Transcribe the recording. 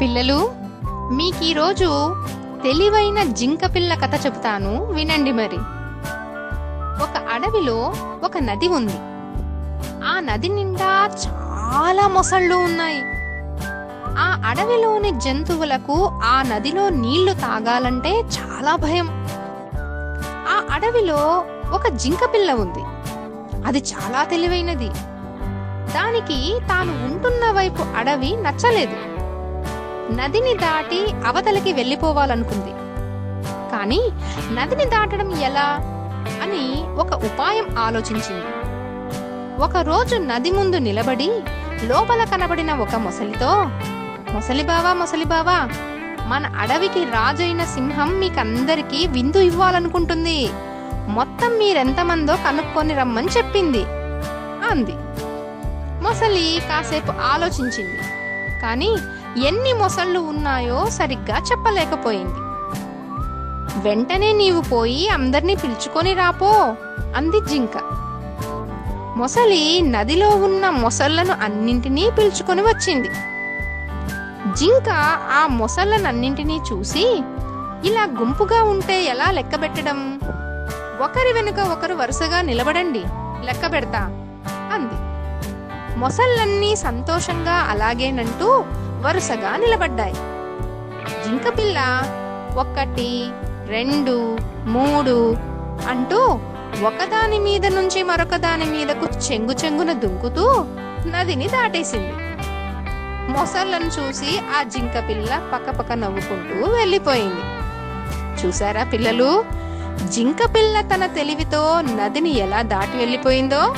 పిల్లలు మీకు ఈరోజు తెలివైన జింక పిల్ల కథ చెబుతాను. వినండి మరి. ఒక అడవిలో ఒక నది ఉంది. ఆ నది నిండా చాలా మొసళ్ళు ఉన్నాయి. ఆ అడవిలోని జంతువులకు ఆ నదిలో నీళ్ళు తాగాలంటే చాలా భయం. ఆ అడవిలో ఒక జింక పిల్ల ఉంది. అది చాలా తెలివైనది. దానికి తాను ఉంటున్న వైపు అడవి నచ్చలేదు. నదిని దాటి అవతలికి వెళ్ళిపోవాలనుకుంది. కానీ నదిని దాటడం ఎలా? అని ఒక ఉపాయం ఆలోచించింది. ఒకరోజు నది ముందు నిలబడి లోపల కనబడిన ఒక మొసలితో మొసలి బావా మొసలి బావా మన అడవికి రాజైన సింహం మీకందరికీ విందు ఇవ్వాలనుకుంటుంది. మొత్తం మీరెంతమందో కనుక్కొని రమ్మని చెప్పింది అంది. మొసలి కాసేపు ఆలోచించింది. కానీ ఎన్ని మొసళ్ళు ఉన్నాయో సరిగ్గా చెప్పలేకపోయింది. వెంటనే నీవు పోయి అందర్నీ పిలుచుకొని రాపో అంది జింక. మొసలి నదిలో ఉన్న మొసళ్ళను అన్నింటినీ పిలుచుకొని వచ్చింది. జింక ఆ మొసళ్ళనన్నింటినీ చూసి ఇలా గుంపుగా ఉంటే ఎలా లెక్కబెట్టడం ఒకరి వెనుక ఒకరు వరుసగా నిలబడండి లెక్క పెడతా అంది. మొసళ్ళన్నీ సంతోషంగా అలాగేనంటూ వరుసగా నిలబడ్డాయి. జింక పిల్ల ఒకటి రెండు మూడు అంటూ ఒకదాని మీద నుంచి మరొక దాని మీదకు చెంగు చెంగున దుంకుతూ నదిని దాటేసింది. మొసళ్ళను చూసి ఆ జింక పిల్ల పక్కపక్క నవ్వుకుంటూ వెళ్ళిపోయింది. చూసారా పిల్లలు? జింక పిల్ల తన తెలివితో నదిని ఎలా దాటి వెళ్ళిపోయిందో?